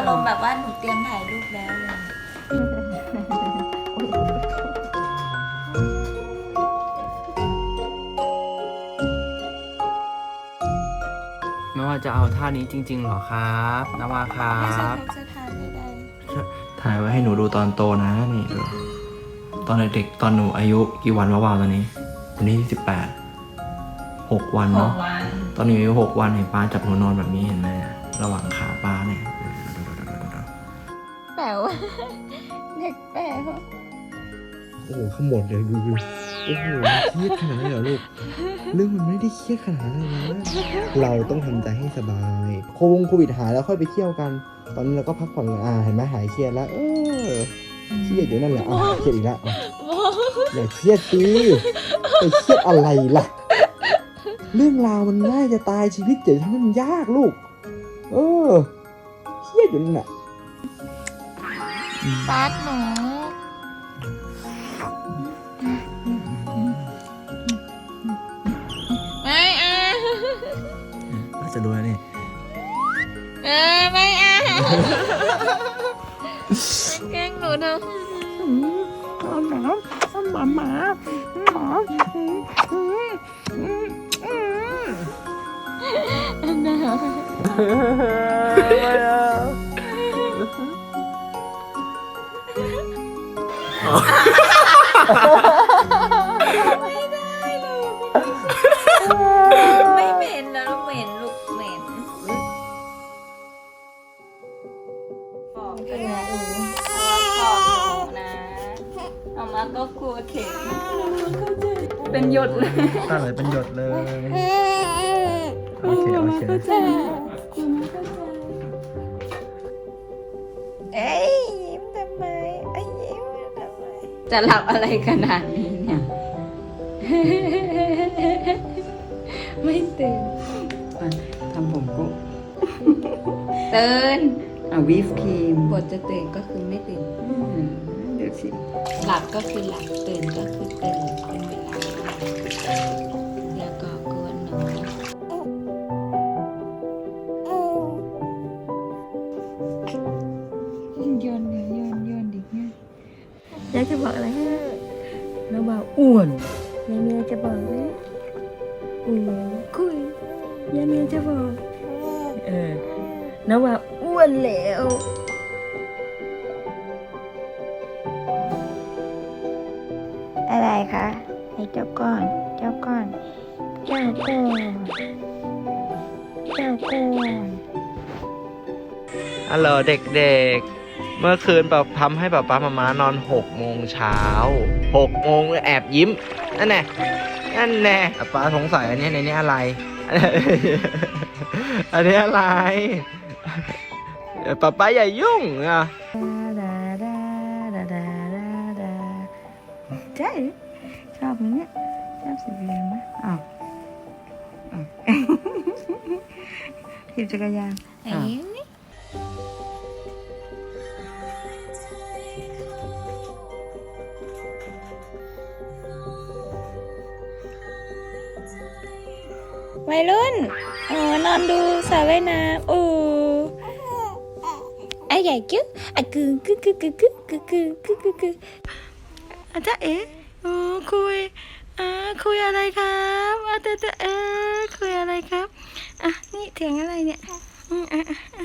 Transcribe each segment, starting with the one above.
อารมณ์แบบว่าหนูเตรียมถ่ายรูปแล้วเลยไม่ว่าจะเอาท่านี้จริงๆเหรอครับนาวาครัไม่ใช่บ ทักษะทานไม่ได้ถ่ายไว้ให้หนูดูตอนโตนะนี่ดูตอนเด็กๆตอนหนูอายุกี่วันวะวาวตอนนี้วันนี้สิบแปดหกวันเนาะตอนนี้อายุหกวันเห็นป้าจับหนูนอนแบบนี้เห็นไหมระหว่างขาป้าเนี่ยแป๋วเด็กแป๋วโอ้โหขมวดเลยดูดูโอ้โหเครียดขนาดนั้นเหรอลูก เรื่องมันไม่ได้เครียดขนาดนั้นเลยนะเราต้องทำใจให้สบายโควงโควิดหายแล้วค่อยไปเที่ยวกัน ตอนนี้เราก็พักผ่อนกันอ่าเห็นไหมหายเครียดแล้ว เออเครียดอยู่นั่นแหละอะเครียดอีกแล้วอะอย่าเครียดสิไปเครียดอะไรล่ะ เรื่องราวมันง่ายจะตายชีวิตอย่าทำให้มันยากลูก เออ เครียดอยู่นั่นแหละ ป้าหนูไม่เอาป้าจะรู้แล้วนี่เออไม่เอาแกล้งหนูทำเอาหมาเอาหมาหมาหมาอันนั้นไม่เอา ไม่ได้เลยไม่เหม็นนะลูกเหม็นลูกเหม็นบอกเป็นไงเออเอามาบอกหนูนะเอามาก็กลัวเข็มเป็นหยดเลย ตั้งเลยเป็นหยดเลย โอเคโอเค จะหลับอะไรขนาดนี้เนี่ย ไม่ตื่นทำผมกุตื่นอะวิฟครีมบทจะตื่นก็คือไม่ตื่น อืมเดี๋ยวสิหลับก็คือหลับตื่นก็คือตื่นเป็นเวลาแล้วก็กวนนอนโยนเลยโยนโยนดิเนี่ยอ ยากจะบอกอะไรให้น้องบ่าวอ้วนยายเมียจะบอกไหมอ้วนคุยยายเมียจะบอกเออน้องบ่าวอ้วนแล้วอะไรคะให้เจ้าก้อน เจ้าก้อน เจ้าก้อน เจ้าก้อน ฮัลโหลเด็กๆ เมื่อคืนแบบทำให้ป๊าป๊ามามานอนหกโมงเช้าหกโมงแอบยิ้มนั่นแน่นั่นแน่อะป๊าสงสัยอันนี้ในนี้อะไร อันนี้อะไรเดี๋ยวป๊าป๊าอย่ายุ่งอะดาดาดาดาดาดาใช่ชอบไหมเนี่ยชอบสีเหลืองไหมอ้าวอ้าวถีบจักรยานไอ้ยิ้มนี่วั อนอนดูสระว่ายน้ำโอ้อะใหญ่จึ๊กอะกึกกึกกึกกึกกึกกึกกึกกึกกึกกึกอาจารย์เอ๋โอ้คุยอ่าคุยอะไรครับอาจารย์เอ๋คุยอะไรครับอะนี่เถียงอะไรเนี่ยอือะอะอะ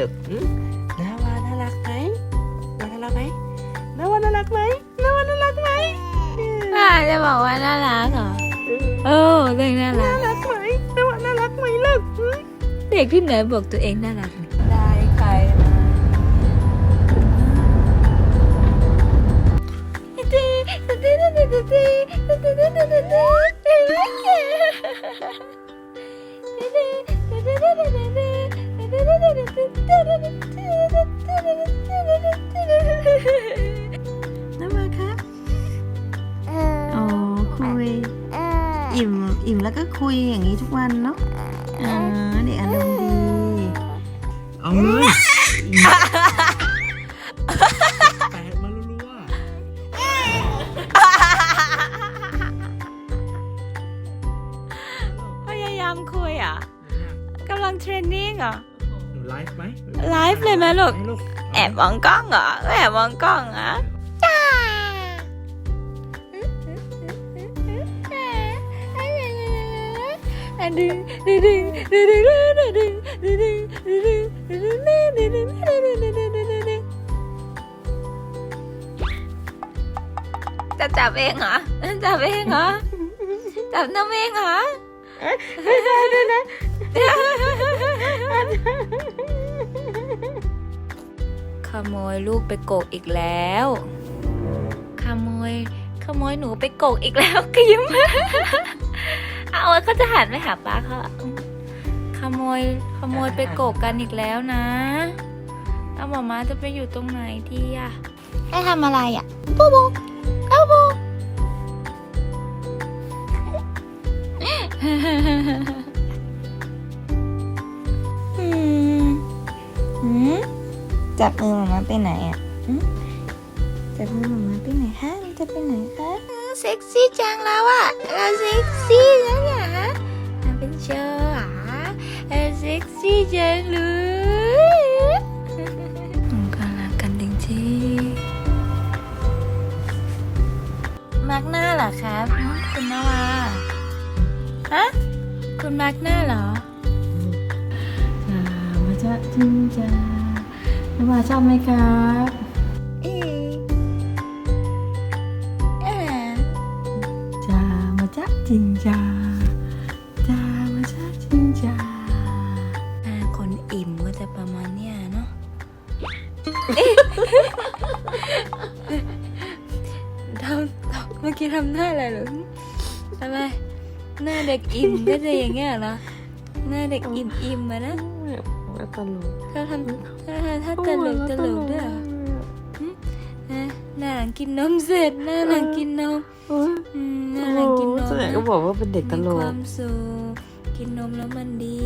ลูกนาวาน่ารักไหมนาวาน่ารักไหมน้าวาน่ารักไหมน้าวาน่ารักไหมป้าจะบอกว่าน่ารักเหรอโอ้เรื่องน่ารักน่ารักไหมน้าวาน่ารักไหมลึกเด็กที่ไหนบอกตัวเองน่ารักได้ใครมา น้ำมาครับโอ้คุย อิ่ม อิ่มแล้วก็คุยอย่างนี้ทุกวันเนาะอ่าเด็กอารมณ์ดี เอาเล thế luôn em vẫn có ngỡ em vẫn có ngỡ Tao chào em hả? Chào em hả? Chào Nam em hả? ขโมยลูกไปโกกอีกแล้ว ขโมย ขโมยหนูไปโกกอีกแล้วก็ยิ้มเอาไว้เขาจะหันไปหาป้าเขาอืมขโมย ขโมยไปโกกกันอีกแล้วนะเอาหมามาจะไปอยู่ตรงไหนดีอะให้ทำอะไรอะบูบูเอาบู จับมือหมามาไปไหนอะหึจับมือหมามาไปไหนคะมันจะไปไหนคะเออเซ็กซี่จังแล้วอะเราเซ็กซี่แล้วเนี่ยฮะมันเป็นโชว์อะเออเซ็กซี่จังเลยมันก็รักกันจริงๆมาร์กหน้าเหรอครับหึคุณนาวาฮะคุณมาร์กหน้าเหรอจ้ามาจ้าจิงจ้า น้ำมาชอบไหมครับเอ๊ะเอ๊ะจ้ามาจ้าจิงจ้าจ้ามาจ้าจิงจ้าอ่าคนอิ่มก็จะประมาณเนี้ยเนาะทำทำเมื่อกี้ทำหน้าอะไรเหรอทำไมหน้าเด็กอิ่มก็จะอย่างเงี้ยเหรอหน้าเด็กอิ่มอิ่มๆอะนะ ตลกเขาทำเขาทำถ้าตลกตลกด้วยเหรอนะนางกินนมเสร็จหน้าหลังกินนมอืมหน้างกินนมส่วนใหญ่ก็บอกว่าเป็นเด็กตลมีความสุขกินนมแล้วมันดี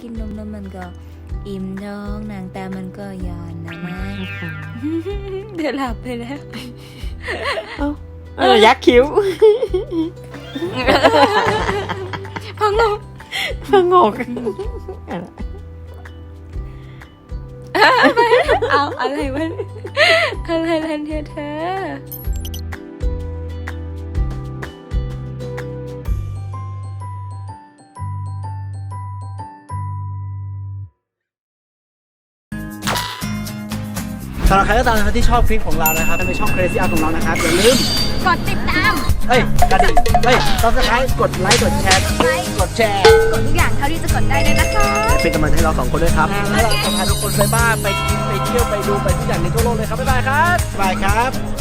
กินนมแล้วมันก็อิ่มท้องนังตามันก็ย้อนนะนะเดี๋ยวหลับไปแล้วเออยักคิ้วพังงงพังงก เอาอะไรวะอะไรลันเธอเธอสำหรับใครก็ตามนะครับที่ชอบคลิปของเรานะครับในช่อง Crazy Art ของเรานะครับอย่าลืมกดติดตาม เฮ้ยกระดิ่งเฮ้ยต้องสไครต์กดไลค์กดแชร์ กดแชร์ กดทุกอย่างเท่าที่จะกดได้เลยนะคะ เป็นกำลังใจให้เราสองคนด้วยครับแล้วเราจะพาทุกคนไปบ้านไปกินไปเที่ยวไปดูไปทุกอย่างในทั่วโลกเลยครับบ๊ายบายครับบ๊ายบายครับ